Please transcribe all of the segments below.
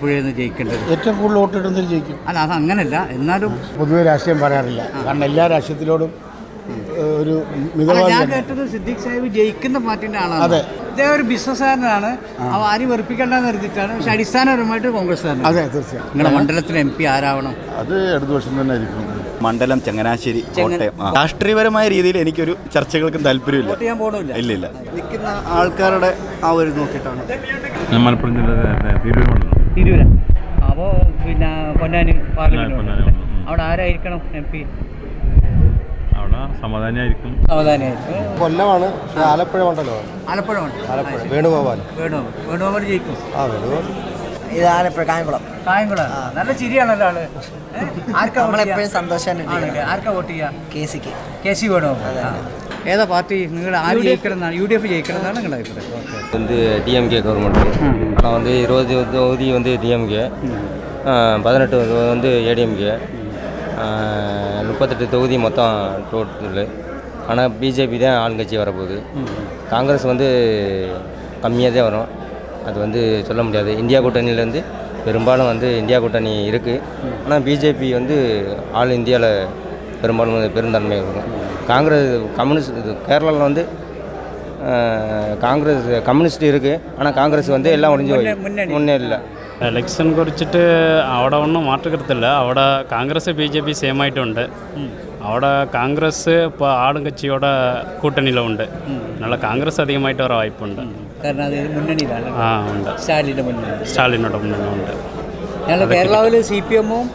ആലപ്പുഴയിൽ നിന്ന് ജയിക്കേണ്ടത്? ഏറ്റവും കൂടുതൽ വോട്ടിടുന്നതിൽ ജയിക്കും. അല്ല അത് അങ്ങനല്ല. എന്നാലും പൊതുവെ രാഷ്ട്രീയം പറയാറില്ല. കാരണം എല്ലാ രാഷ്ട്രീയത്തിലോടും ഒരു ഞാൻ കേട്ടത് സിദ്ദീഖ് സാഹിബ് ജയിക്കുന്ന പാർട്ടിന്റെ ആളാണ്. അതെ. ഇദ്ദേഹം ഒരു ബിസിനസ്സുകാരനാണ്. അവ ആരും വെറുപ്പിക്കേണ്ടെന്ന് കരുതിയിട്ടാണ്. പക്ഷെ അടിസ്ഥാനപരമായിട്ട് കോൺഗ്രസ് അതെ തീർച്ചയായും. നിങ്ങളുടെ മണ്ഡലത്തിൽ എം പി ആരാവണം? അത് ഇടതുപക്ഷം തന്നെ ആയിരിക്കും. മണ്ഡലം ചങ്ങനാശ്ശേരി ചെങ്ങ- കോട്ടയം. രാഷ്ട്രീയപരമായ രീതിയിൽ എനിക്കൊരു ചർച്ചകൾക്കും താല്പര്യമില്ല. വോട്ട് ഇല്ല ഇല്ല നിൽക്കുന്ന ആൾക്കാരുടെ ആ ഒരു നോക്കിയിട്ടാണ്. ഞാൻ മലപ്പുറം ജില്ലയിലെ തിരൂർ മണ്ഡലം തിരൂര. അപ്പോൾ പിന്നെ പൊന്നാനി പാർലമെന്റ് മണ്ഡലം. മണ്ഡലം. അവിടെ ആരായിരിക്കണം എം പി? സമാധാനമായിരിക്കും കൊല്ലമാണ് ആലപ്പുഴ മണ്ഡലമാണ്. ആലപ്പുഴ മണ്ഡലം. ആലപ്പുഴ വേണുഗോപാൽ. വേണുഗോപാൽ. വേണുഗോപാൽ ജയിക്കും. ആ വേണുഗോപാൽ. ഇത് ആലപ്പുഴ കായംകുളം. കായംകുളം. നല്ല ചിരിയാണല്ലോ ആൾ? ആർക്കാ എപ്പോഴും നമ്മളെപ്പോഴും? സന്തോഷമാണ്? ആർക്കാ വോട്ട് ചെയ്യാ? കെ സിക്ക് കെ. സി വേണോ ഏതാ പാർട്ടി നിങ്ങൾ ആര് ജയിക്കണം എന്നാണ് യു ഡി എഫ് ജയിക്കണം എന്നാണ് നിങ്ങളുടെ അഭിപ്രായം ഓക്കെ வந்து டிஎம்கே கவர்மெண்ட்டு ஆனால் வந்து இருபது தொகுதி வந்து டிஎம்கே பதினெட்டு வந்து ஏடிஎம்கே முப்பத்தெட்டு தொகுதி மொத்தம் டோட்டலு ஆனால் பிஜேபி தான் ஆளுங்கட்சி வரப்போகுது காங்கிரஸ் வந்து கம்மியாக தான் வரும் அது வந்து சொல்ல முடியாது இந்தியா கூட்டணியிலேருந்து பெரும்பாலும் வந்து இந்தியா கூட்டணி இருக்குது ஆனால் பிஜேபி வந்து ஆல் இந்தியாவில் பெரும்பாலும் வந்து பெருந்தன்மை இருக்கும் காங்கிரஸ் கம்யூனிஸ்ட் இது கேரளாவில் வந்து காங்கிரஸ் കമ്മ്യൂണിസ്റ്റ് ഇരിക്കു ஆனால் காங்கிரஸ் வந்து എല്ലാം ഒളിഞ്ഞു പോയി മുന്നേ ഇല്ല എലക്ഷൻ കുറിച്ചിട്ട് അവിടെ ഒന്നും മാറ്റുകത്തില്ല അവിടെ காங்கிரஸ் பிஜேபி சேம் ஆகிட்டு അവിടെ കോൺഗ്രസ് ഇപ്പോൾ ആളുംകക്ഷിയോടെ കൂട്ടണിയിലുണ്ട് നല്ല കോൺഗ്രസ് അധികമായിട്ട് വരാൻ വായ്പുണ്ട് കാരണം അത് മുന്നണിയിലാണ് ആ ഉണ്ട് സ്റ്റാലിൻ്റെ മുന്നണി സ്റ്റാലിനോട് മുന്നണി ഉണ്ട് ഞങ്ങൾ കേരളാവിൽ സി പി എമ്മും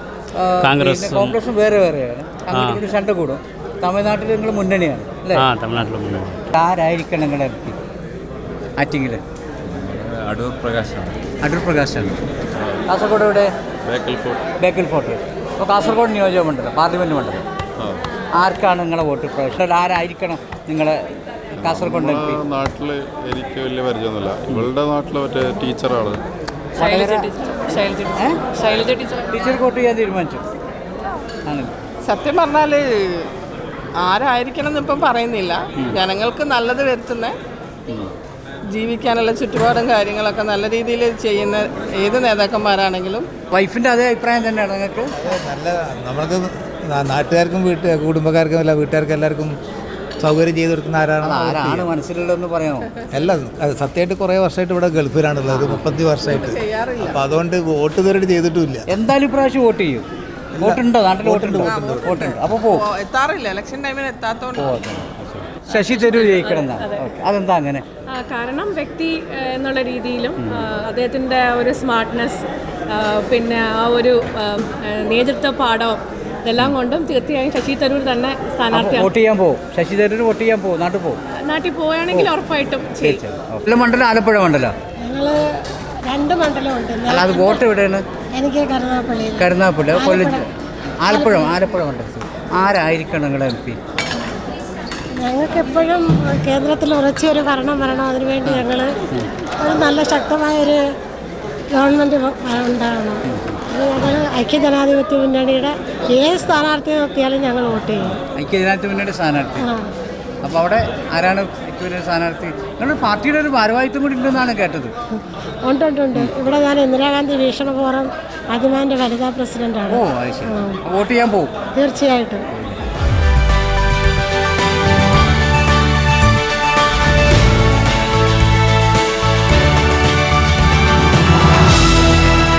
കോൺഗ്രസ് കോൺഗ്രസും വേറെ വേറെയാണ് അങ്ങനെ ശണ്ട കൂടും തമിഴ്നാട്ടിൽ നിങ്ങൾ മുന്നണിയാണ് അല്ലേ? ആ തമിഴ്നാട്ടിൽ മുന്നണി ആരായിരിക്കണം നിങ്ങളുടെ എം പി ആറ്റിങ്ങിൽ അടൂർ പ്രകാശാണ്. അടൂർ പ്രകാശാണ്. കാസർഗോഡ് എവിടെ? ബേക്കൽ ഫോർട്ട്. അപ്പോൾ കാസർഗോഡ് നിയോജക മണ്ഡലം പാർലമെന്റ് മണ്ഡലം. ആർക്കാണ് നിങ്ങളെ വോട്ട് പ്രൊഫഷണൽ ആരായിരിക്കണം നിങ്ങളെ കാസർഗോഡ് എം പി? നാട്ടിൽ എനിക്ക് വലിയ പരിചയമൊന്നുമില്ല. ഇവളുടെ നാട്ടിൽ മറ്റേ ടീച്ചറാണ്. ടീച്ചർ. വോട്ട് ചെയ്യാൻ തീരുമാനിച്ചു. ആണ് സത്യം പറഞ്ഞാൽ ആരായിരിക്കണം എന്നിപ്പം പറയുന്നില്ല. ജനങ്ങൾക്ക് നല്ലത് വരുത്തുന്ന ജീവിക്കാനുള്ള ചുറ്റുപാടും കാര്യങ്ങളൊക്കെ നല്ല രീതിയിൽ ചെയ്യുന്ന ഏത് നേതാക്കന്മാരാണെങ്കിലും. വൈഫിന്റെ അതേ അഭിപ്രായം തന്നെയാണ് നിങ്ങൾക്ക്? നല്ല നമ്മൾക്ക് നാട്ടുകാർക്കും വീട്ട് കുടുംബക്കാർക്കും അല്ല വീട്ടുകാർക്കും എല്ലാവർക്കും സൗകര്യം ചെയ്തു കൊടുക്കുന്ന ആരാണ് ആരാണ് മനസ്സിലുള്ളതെന്ന് പറയാമോ? അല്ല സത്യമായിട്ട് കുറേ വർഷമായിട്ട് ഇവിടെ ഗൾഫിലാണുള്ളത് മുപ്പത്തി വർഷമായിട്ട്. അപ്പം അതുകൊണ്ട് വോട്ട് ഇതുവരെ ചെയ്തിട്ടുമില്ല. എന്തായാലും ഇപ്രാവശ്യം വോട്ട് ചെയ്യും. വോട്ടുണ്ടോ? നാട്ടിൽ വോട്ടുണ്ട് വോട്ടുണ്ട്? അപ്പോൾ പോകും എത്താറില്ല. ഇലക്ഷൻ ടൈമിൽ എത്താത്തതുകൊണ്ട് ശശി തരൂർ ജയിക്കണം എന്നാണ് അതെന്താ അങ്ങനെ? ആ, കാരണം വ്യക്തി എന്നുള്ള രീതിയിലും ആ, അദ്ദേഹത്തിന്റെ ഒരു സ്മാർട്ട്നെസ് പിന്നെ ആ ഒരു നേതൃത്വ പാഠവും ഇതെല്ലാം കൊണ്ടും തീർച്ചയായും ശശി തരൂർ തന്നെ സ്ഥാനാർത്ഥി വോട്ട് ചെയ്യാൻ പോകും ശശി തരൂർ വോട്ട് ചെയ്യാൻ പോകും നാട്ടിൽ പോകും നാട്ടിൽ പോവുകയാണെങ്കിൽ ഉറപ്പായിട്ടും മണ്ഡലം ആലപ്പുഴ മണ്ഡലം. ഞങ്ങൾ രണ്ട് മണ്ഡലമുണ്ട്. അല്ല അത് വോട്ട് എവിടെയാണ്? എനിക്ക് കരുനാപ്പള്ളി കരുനാപ്പള്ളി കൊല്ലം ആലപ്പുഴ. ആലപ്പുഴ മണ്ഡലത്തിൽ. ആരായിരിക്കണം നിങ്ങളുടെ എം പി? ഞങ്ങൾക്ക് എപ്പോഴും കേന്ദ്രത്തിൽ ഉറച്ചൊരു ഭരണം വരണം. അതിനുവേണ്ടി ഞങ്ങൾ ഒരു നല്ല ശക്തമായൊരു ഗവൺമെന്റ് ഉണ്ടാകണം ഞങ്ങൾ ഐക്യജനാധിപത്യ മുന്നണിയുടെ ഏത് സ്ഥാനാർത്ഥിയെ നോക്കിയാലും ഞങ്ങൾ വോട്ട് ചെയ്യും. ഐക്യജനാധിപത്യ മുന്നണി സ്ഥാനാർത്ഥി. അപ്പോൾ അവിടെ ആരാണ് ഇപ്പോൾ സ്ഥാനാർത്ഥി? നിങ്ങളുടെ പാർട്ടിയുടെ ഒരു ഭാരവാഹിത്വം കൂടി ഉണ്ടെന്നാണ് കേട്ടത്. ഉണ്ട് ഉണ്ട് ഉണ്ട്. ഇവിടെ ഞാൻ ഇന്ദിരാഗാന്ധി വീക്ഷണ ഫോറം അതിമാന്റെ വനിതാ പ്രസിഡന്റാണ്. ഓ അത് ശരി. വോട്ട് ചെയ്യാൻ പോകും തീർച്ചയായിട്ടും.